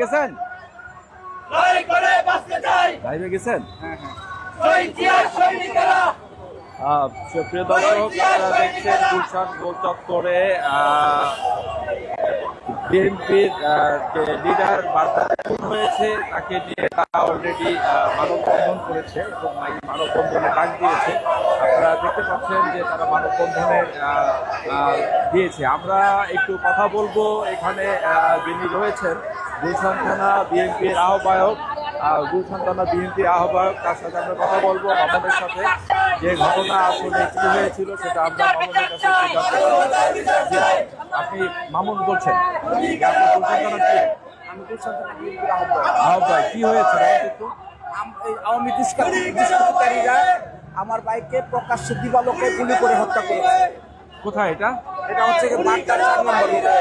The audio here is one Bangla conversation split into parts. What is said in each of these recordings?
গেছেন? লড়াই করে বাঁচতে চাই। লাইভে গেছেন? শহীদ জিয়ার সৈনিকেরা। আহ, প্রিয় দর্শক আপনারা দেখছেন গুলশান গোল বিএনপির যে লিডার বার্তা হয়েছে তাকে নিয়ে তারা অলরেডি মানববন্ধন করেছে এবং এই মানববন্ধনে ডাক দিয়েছে। আপনারা দেখতে পাচ্ছেন যে তারা মানববন্ধনের দিয়েছে। আমরা একটু কথা বলব এখানে যিনি রয়েছেন গুলশান থানা বিএনপির আহ্বায়ক আহ, গুলশান থানা বিএনপির আহ্বায়ক তার সাথে আমরা কথা বলব মামুনের সাথে। যে ঘটনা আসলে কি হয়েছিল সেটা আমরা মামুনের কাছে। আপনি মামুন বলছেন। আপনি গুলশান থানার কি? আমি গুলশান থানা বিএনপির আহ্বায়ক। আহ্বায়ক কি হয়েছে? আওয়ামী দুষ্কৃতিকারীরা আমার বাইকে প্রকাশ্য দিবালোকে গুলি করে হত্যা করেছে। কোথায় এটা? এটা হচ্ছে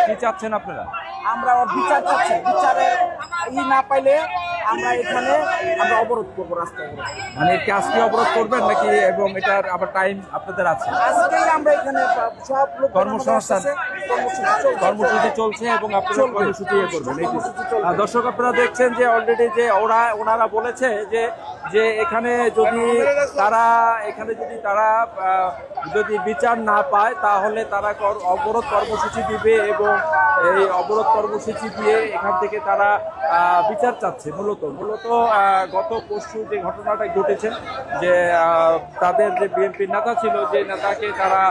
কি চাচ্ছেন আপনারা? আমরা ওর বিচার চাচ্ছি বিচারে ই না পাইলে আমরা এখানে আমরা অবরোধ করব রাস্তা অবরোধ মানে কি আজকে অবরোধ করবেন নাকি এবং এটার আবার টাইম আপনাদের আছে আজকেই আমরা এখানে সব লোক কর্মসংস্থান। কর্মসূচি চলছে। এবং আপনারা। কর্মসূচি ইয়ে করবেন দর্শক আপনারা দেখছেন যে অলরেডি যে ওরা ওনারা বলেছে যে যে এখানে যদি তারা, এখানে যদি তারা যদি বিচার না পায়, তাহলে তারা অবরোধ কর্মসূচি দিবে এবং এই অবরোধ কর্মসূচি দিয়ে এখান থেকে তারা বিচার চাচ্ছে মূলত। মূলত গত পরশু যে ঘটনাটা ঘটেছে, যে তাদের যে বিএনপির নেতা ছিল, যে নেতাকে তারা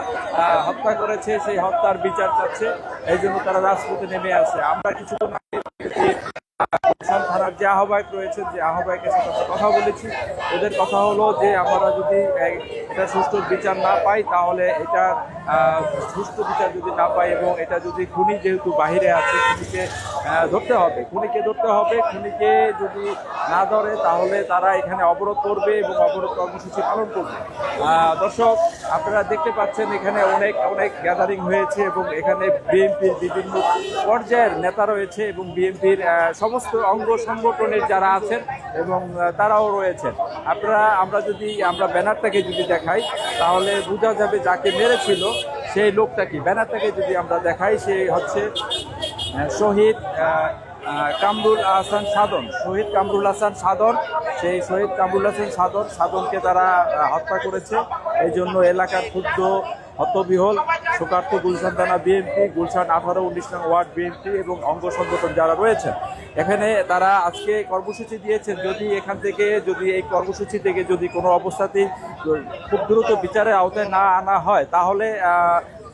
হত্যা করেছে, সেই হত্যার বিচার চাচ্ছে। এই জন্য তারা রাজপথে নেমে আসে। আমরা কিছুক্ষণ আগে যে আহ্বায়ক রয়েছে, যে আহ্বায়কের সাথে কথা বলেছি। ওদের কথা হলো যে, আমরা যদি এটা সুষ্ঠু বিচার না পাই, তাহলে এটা সুষ্ঠু বিচার যদি না পাই এবং এটা যদি খুনি যেহেতু বাহিরে আছে, খুনিকে ধরতে হবে। খুনিকে ধরতে হবে, খুনিকে যদি না ধরে, তাহলে তারা এখানে অবরোধ করবে এবং অবরোধ কর্মসূচি পালন করবে। দর্শক আপনারা দেখতে পাচ্ছেন এখানে অনেক অনেক গ্যাদারিং হয়েছে এবং এখানে বিএনপির বিভিন্ন পর্যায়ের নেতা রয়েছে এবং বিএনপির সমস্ত অঙ্গ সংগঠনের যারা আছেন এবং তারাও রয়েছেন। আপনারা, আমরা যদি, আমরা ব্যানারটাকে যদি দেখাই, তাহলে বোঝা যাবে যাকে মেরেছিল সেই লোকটা কি। ব্যানারটাকে যদি আমরা দেখাই, সে হচ্ছে শহীদ কামরুল হাসান সাধন, শহীদ কামরুল হাসান সাধন, সেই শহীদ কামরুল হাসান সাধন, সাধনকে তারা হত্যা করেছে। এই জন্য এলাকার ক্ষুদ্র হতবিহল, শোকার্ত গুলশান থানা বিএনপি, গুলশান আঠারো, উনিশ নং ওয়ার্ড বিএনপি এবং অঙ্গ সংগঠন যারা রয়েছেন এখানে তারা আজকে কর্মসূচি দিয়েছেন। যদি এখান থেকে, যদি এই কর্মসূচি থেকে যদি কোনো অবস্থাতেই খুব দ্রুত বিচারের আওতায় না আনা হয়, তাহলে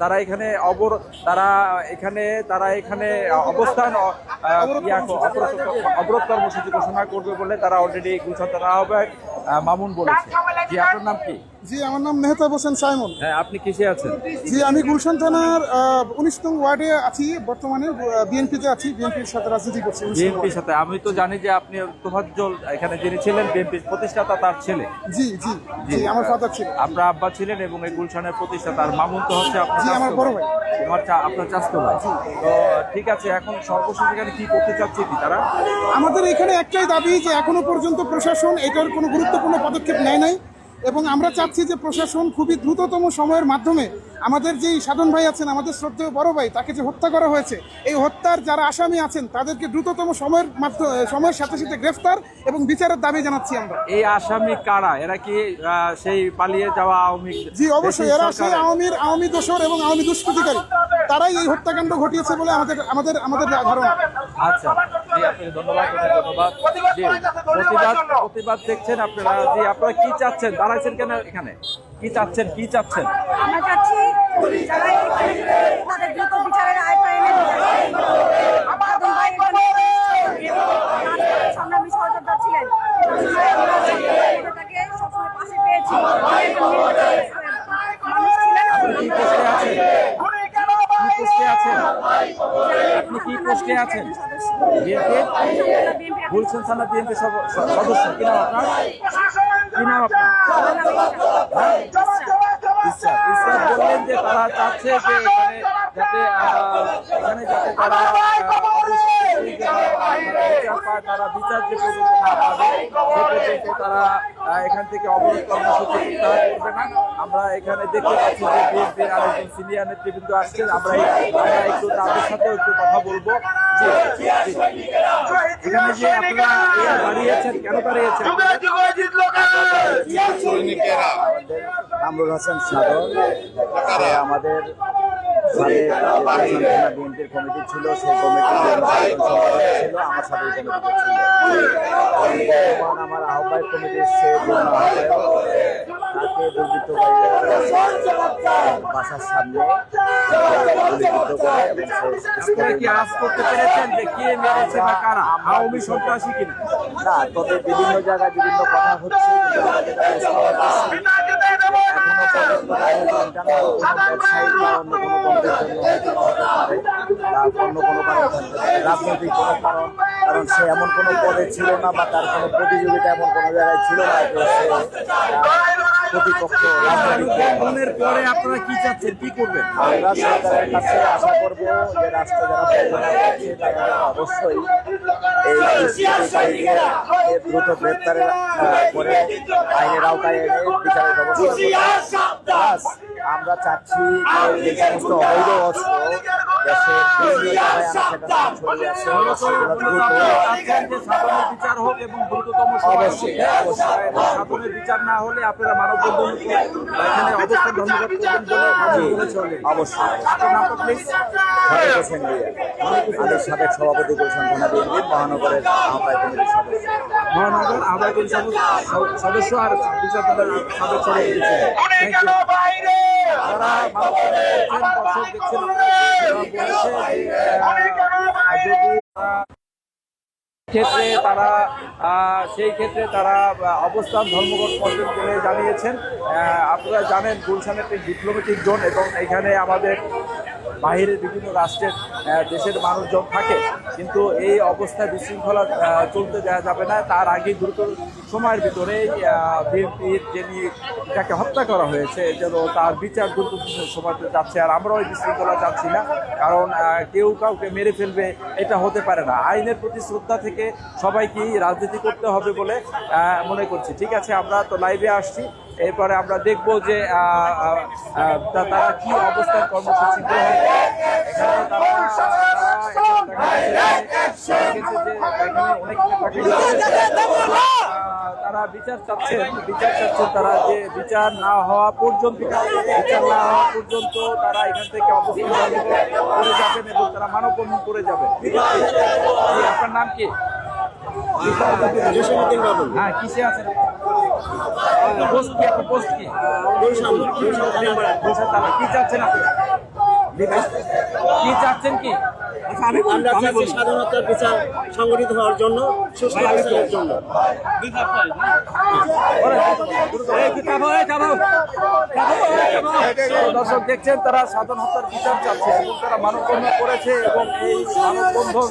তারা এখানে অবর তারা এখানে তারা এখানে অবস্থান অবরোধ কর্মসূচি ঘোষণা করবে বলে তারা অলরেডি থানা আহ্বায়ক আহ, মামুন বলেছে। জি আপনার নাম কি? জি আমার নাম মেহতাব হোসেন সাইমন। হ্যাঁ আপনি কিসে আছেন। জি আমি গুলশান থানার উনিশ নং ওয়ার্ডে আছি বর্তমানে বিএনপিতে আছি বিএনপির সাথে রাজনীতি করছি বিএনপির সাথে। আমি তো জানি যে আপনি তোফাজ্জল এখানে যিনি ছিলেন বিএনপির প্রতিষ্ঠাতা তার ছেলে। জি জি জি। আমার ফাদার ছিল আপনার আব্বা ছিলেন এবং এই গুলশানের প্রতিষ্ঠাতা। আর মামুন তো হচ্ছে আপনার জি, আমার বড় ভাই। আমার আপনার চাস্ত ভাই তো ঠিক আছে এখন সর্বশেষ এখানে কি করতে চাচ্ছে কি তারা? আমাদের এখানে একটাই দাবি যে এখনও পর্যন্ত প্রশাসন এটার কোনো গুরুত্বপূর্ণ পদক্ষেপ নেয় নাই। এবং আমরা চাচ্ছি যে প্রশাসন খুবই দ্রুততম সময়ের মাধ্যমে আমাদের যেই সাধন ভাই আছেন আমাদের শ্রদ্ধেয় বড় ভাই তাকে যে হত্যা করা হয়েছে এই হত্যার যারা আসামি আছেন তাদেরকে দ্রুততম সময়ের মাধ্যমে সময়ের সাথে সাথে গ্রেফতার এবং বিচারের দাবি জানাচ্ছি আমরা। এই আসামি কারা? এরা কি সেই পালিয়ে যাওয়া আওয়ামী জি অবশ্যই এরা সেই আওয়ামীর আওয়ামী দোষর এবং আওয়ামী দুষ্কৃতিকারী। তারাই এই হত্যাকাণ্ড ঘটিয়েছে বলে আমাদের আমাদের আমাদের ধারণা। আচ্ছা। প্রতিবাদ প্রতিবাদ দেখছেন আপনারা। জি, আপনারা কি চাচ্ছেন? দাঁড়াইছেন কেন এখানে? কি চাচ্ছেন? কি চাচ্ছেন? আমরা চাচ্ছি যারা এই তাদের দ্রুত বিচারের আয়তায় এনে দিতে চাই। আদম ভাই এখানে তার সংগ্রামী সহযোদ্ধা ছিলেন আমরা তাকে সবসময় পাশে পেয়েছি মানুষ ছিলেন আপনি কি পোস্টে আছেন কি পোস্টে আছেন আপনি কি পোস্টে আছেন? গুলশান থানা বিএনপি সদস্য। কি নাম আপনার? কি নাম আপনার? বললেন যে তারা চাচ্ছে যে এখানে যাতে এখানে তারা বিচার যে তারা এখান থেকে করবে না। আমরা এখানে দেখতে পাচ্ছি যে বিএনপির আরেকজন সিনিয়র নেতৃবৃন্দ আসছেন। আমরা একটু তাদের সাথেও একটু কথা বলব। কামরুল হাসান সাগর সে আমাদের বিএনপির কমিটি ছিল সেই কমিটির ছিল আমার সাথে এই কমিটিতে ছিল। আমার আহ্বায়ক কমিটির সে তাকে দুর্বৃত্তকারীরা বাসার সামনে আপনারা কি আজ করতে পেরেছেন যে কে মেরেছে বা কারা? আওয়ামী সন্ত্রাসী কিনা? না তবে বিভিন্ন জায়গায় বিভিন্ন কথা হচ্ছে অন্য কোনো কারণ রাজনৈতিক কোনো কারণ সে এমন কোনো পদে ছিল না, বা তার কোনো প্রতিযোগিতা এমন কোনো জায়গায় ছিল না প্রতিপক্ষ। বন্ধনের পরে আপনারা কি চাচ্ছেন? কি করবেন? আমরা সরকারের কাছে আশা করব যে রাষ্ট্র যারা তারা অবশ্যই এই দ্রুত গ্রেপ্তারের করে আইনের আওতায় এনে বিচারের ব্যবস্থা আমরা চাচ্ছি যে সমস্ত অবৈধ অস্ত্র দেশের বিভিন্ন জায়গায় আনাচে কানাচে ছড়িয়ে আছে সেগুলো দ্রুত চাচ্ছেন যে সাধারণ বিচার হোক এবং দ্রুততম সময় অবশ্যই, অবশ্যই। সাধারণ বিচার না হলে আপনারা মানববন্ধন এখানে অবস্থান ধন্যবাদ করবেন বলে আমি বলেছি already। অবশ্যই আপনার নামটা প্লিজ সাবেক আমাদের সাবেক সভাপতি গুলশান থানা বিএনপি মহানগরের আহ্বায়ক কমিটির সদস্য। মহানগর আহ্বায়ক সদস্য আর বিচার সাবেক সভাপতি. তারা ভারতের ক্ষেত্রে তারা সেই ক্ষেত্রে তারা অবস্থান ধর্মঘট করবেন বলে জানিয়েছেন। আপনারা জানেন গুলশান একটি ডিপ্লোমেটিক জোন এবং এখানে আমাদের বাহিরের বিভিন্ন রাষ্ট্রের দেশের মানুষজন থাকে। কিন্তু এই অবস্থায় বিশৃঙ্খলা চলতে দেওয়া যাবে না। তার আগে দ্রুত সময়ের ভিতরেই বিএনপির যিনি যাকে হত্যা করা হয়েছে, যেন তার বিচার দ্রুত সময়তে যাচ্ছে। আর আমরাও এই বিশৃঙ্খলা যাচ্ছি না। কারণ কেউ কাউকে মেরে ফেলবে, এটা হতে পারে না। আইনের প্রতি শ্রদ্ধা থেকে সবাইকেই রাজনীতি করতে হবে বলে মনে করছি। ঠিক আছে, আমরা তো লাইভে আসছি। এরপরে আমরা দেখব যে তারা কি অবস্থান কর্মসূচি গ্রহণ। তারা বিচার চাচ্ছেন বিচার চাচ্ছেন তারা যে বিচার না হওয়া পর্যন্ত বিচার না হওয়া পর্যন্ত তারা এখান থেকে অবস্থান করে যাবেন এবং তারা মানববন্ধন করে জি, আপনার নাম কি হ্যাঁ কিসে আছেন? পোস্ট কি আপনার পোস্ট কি? কি চাচ্ছেন আপনি? কি চাচ্ছেন কি? আমরা চাচ্ছি স্বাধীনতার বিচার সংগঠিত হওয়ার জন্য সুস্থ বিচারের জন্য। দর্শক দেখছেন তারা সাধারণ হত্যার বিচার চাচ্ছে এবং তারা মানববন্ধন করেছে এবং এই মানববন্ধন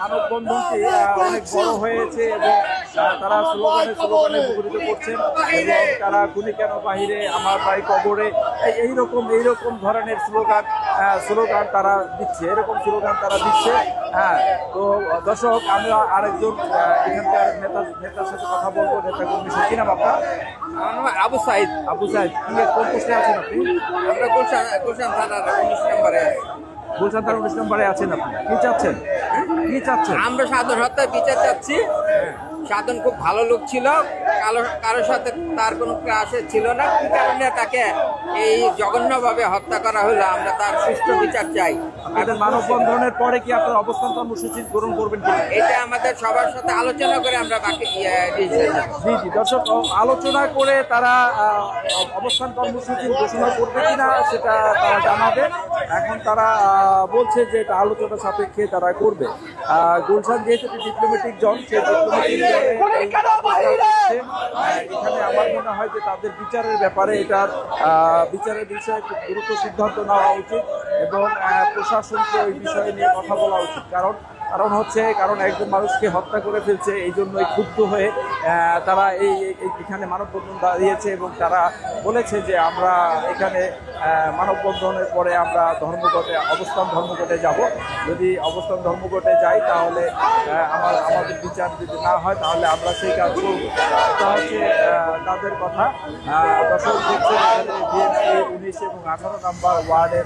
মানববন্ধনটি অনেক বড় হয়েছে এবং তারা স্লোগানে স্লোগানে মুখরিত করছেন এবং তারা গুলি কেন বাহিরে আমার ভাই কবরে এই- এইরকম এইরকম ধরনের স্লোগান স্লোগান তারা দিচ্ছে এরকম স্লোগান তারা দিচ্ছে। হ্যাঁ তো দর্শক আমরা আরেকজন এখানকার নেতা নেতার সাথে কথা বলব নেতা কর্মী কি নাম আপনার? আবু সাইদ। আবু সাহেব কি কোন পোস্টে আছেন আপনি? আমরা গুলশান গুলশান থানার উনিশ নম্বরে আছি। গুলশান থানা উনিশ নম্বরে আছেন আপনি। কি চাচ্ছেন? কি চাচ্ছেন? আমরা সাধারণ হত্যার বিচার চাচ্ছি। সাধন খুব ভালো লোক ছিল। কারও কারোর সাথে তার কোনো ক্লাসে ছিল না। কি কারণে তাকে এই জঘন্যভাবে হত্যা করা হলো আমরা তার সুষ্ঠু বিচার চাই। আপনাদের মানববন্ধনের পরে কি আপনার অবস্থান কর্মসূচি গ্রহণ করবেন এটা আমাদের সবার সাথে আলোচনা করে আমরা বাকি। জি জি দর্শক আলোচনা করে তারা অবস্থান কর্মসূচি ঘোষণা করবে কিনা সেটা তারা জানাবে। এখন তারা বলছে যে এটা আলোচনা সাপেক্ষে তারা করবে। গুলশান যেহেতু ডিপ্লোমেটিক জন সেই ডিপ্লোমেটিক এখানে আমার মনে হয় যে তাদের বিচারের ব্যাপারে এটার বিচারের বিষয়ে খুব গুরুত্ব সিদ্ধান্ত নেওয়া উচিত এবং প্রশাসনকে ওই বিষয়ে নিয়ে কথা বলা উচিত। কারণ কারণ হচ্ছে, কারণ একজন মানুষকে হত্যা করে ফেলছে, এই জন্যই ক্ষুব্ধ হয়ে তারা এই এখানে মানববন্ধন দাঁড়িয়েছে এবং তারা বলেছে যে আমরা এখানে মানববন্ধনের পরে আমরা ধর্মঘটে, অবস্থান ধর্মঘটে যাব। যদি অবস্থান ধর্মঘটে যাই, তাহলে আমার, আমাদের বিচার যদি না হয়, তাহলে আমরা সেই কাজ এটা হচ্ছে তাদের কথা দর্শক দেখছেন বিএনপি উনিশ এবং আঠারো নম্বর ওয়ার্ডের